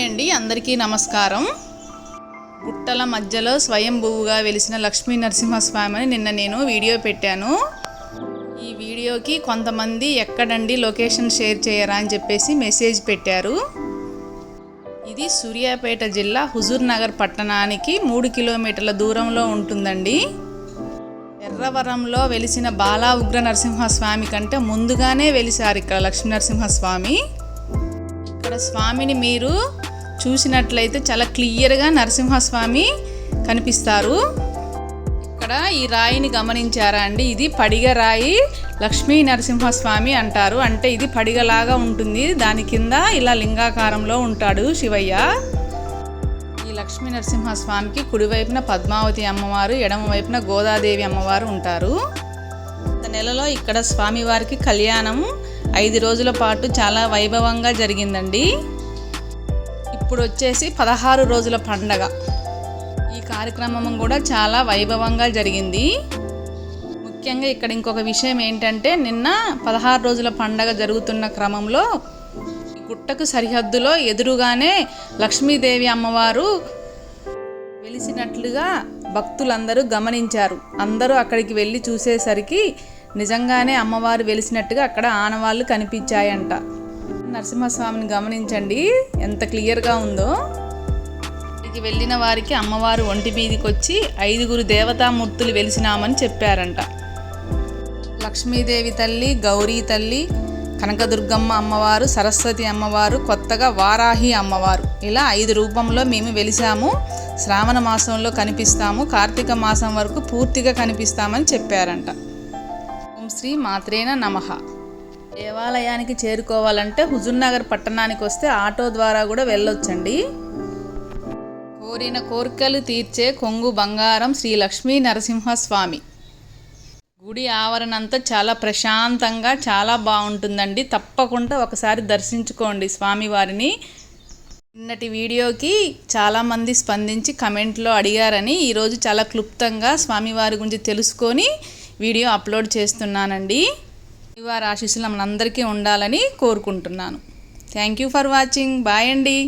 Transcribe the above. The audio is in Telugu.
హాయ్ అండి అందరికీ నమస్కారం. గుట్టల మధ్యలో స్వయంభువుగా వెలిసిన లక్ష్మీ నరసింహస్వామిని నిన్న నేను వీడియో పెట్టాను. ఈ వీడియోకి కొంతమంది ఎక్కడండి లొకేషన్ షేర్ చేయరా అని చెప్పేసి మెసేజ్ పెట్టారు. ఇది సూర్యాపేట జిల్లా హుజూర్ నగర్ పట్టణానికి మూడు కిలోమీటర్ల దూరంలో ఉంటుందండి. ఎర్రవరంలో వెలిసిన బాలా ఉగ్ర నరసింహస్వామి కంటే ముందుగానే వెలిసారు ఇక్కడ లక్ష్మీ నరసింహస్వామి. ఇక్కడ స్వామిని మీరు చూసినట్లయితే చాలా క్లియర్గా నరసింహస్వామి కనిపిస్తారు. ఇక్కడ ఈ రాయిని గమనించారా అండి? ఇది పడిగ రాయి లక్ష్మీ నరసింహస్వామి అంటారు. అంటే ఇది పడిగలాగా ఉంటుంది. దాని కింద ఇలా లింగాకారంలో ఉంటాడు శివయ్య. ఈ లక్ష్మీ నరసింహస్వామికి కుడివైపున పద్మావతి అమ్మవారు ఎడమవైపున గోదాదేవి అమ్మవారు ఉంటారు. గత నెలలో ఇక్కడ స్వామివారికి కళ్యాణం ఐదు రోజుల పాటు చాలా వైభవంగా జరిగిందండి. ఇప్పుడు వచ్చేసి పదహారు రోజుల పండగ. ఈ కార్యక్రమం కూడా చాలా వైభవంగా జరిగింది. ముఖ్యంగా ఇక్కడ ఇంకొక విషయం ఏంటంటే నిన్న పదహారు రోజుల పండగ జరుగుతున్న క్రమంలో ఈ గుట్టకు సరిహద్దులో ఎదురుగానే లక్ష్మీదేవి అమ్మవారు వెలిసినట్లుగా భక్తులందరూ గమనించారు. అందరూ అక్కడికి వెళ్ళి చూసేసరికి నిజంగానే అమ్మవారు వెలిసినట్టుగా అక్కడ ఆనవాళ్ళు కనిపించాయంట. నరసింహస్వామిని గమనించండి. ఎంత క్లియర్గా ఉందో. ఇది వెళ్ళిన వారికి అమ్మవారు ఒంటి మీదికి వచ్చి ఐదుగురు దేవతామూర్తులు వెలిసినామని చెప్పారంట. లక్ష్మీదేవి తల్లి గౌరీ తల్లి కనకదుర్గమ్మ అమ్మవారు సరస్వతి అమ్మవారు కొత్తగా వారాహి అమ్మవారు. ఇలా ఐదు రూపంలో మేము వెలిసాము. శ్రావణ మాసంలో కనిపిస్తాము. కార్తీక మాసం వరకు పూర్తిగా కనిపిస్తామని చెప్పారంట. ఓం శ్రీ మాత్రేన నమః. దేవాలయానికి చేరుకోవాలంటే హుజూర్నగర్ పట్టణానికి వస్తే ఆటో ద్వారా కూడా వెళ్ళొచ్చండి. కోరిన కోరికలు తీర్చే కొంగు బంగారం శ్రీ లక్ష్మీ నరసింహస్వామి. గుడి ఆవరణ అంతా చాలా ప్రశాంతంగా చాలా బాగుంటుందండి. తప్పకుండా ఒకసారి దర్శించుకోండి స్వామివారిని. నిన్నటి వీడియోకి చాలామంది స్పందించి కమెంట్లో అడిగారని ఈరోజు చాలా క్లుప్తంగా స్వామివారి గురించి తెలుసుకొని వీడియో అప్లోడ్ చేస్తున్నానండి. వారి ఆశీస్సులు మనందరికీ ఉండాలని కోరుకుంటున్నాను. Thank you for watching bye అండి.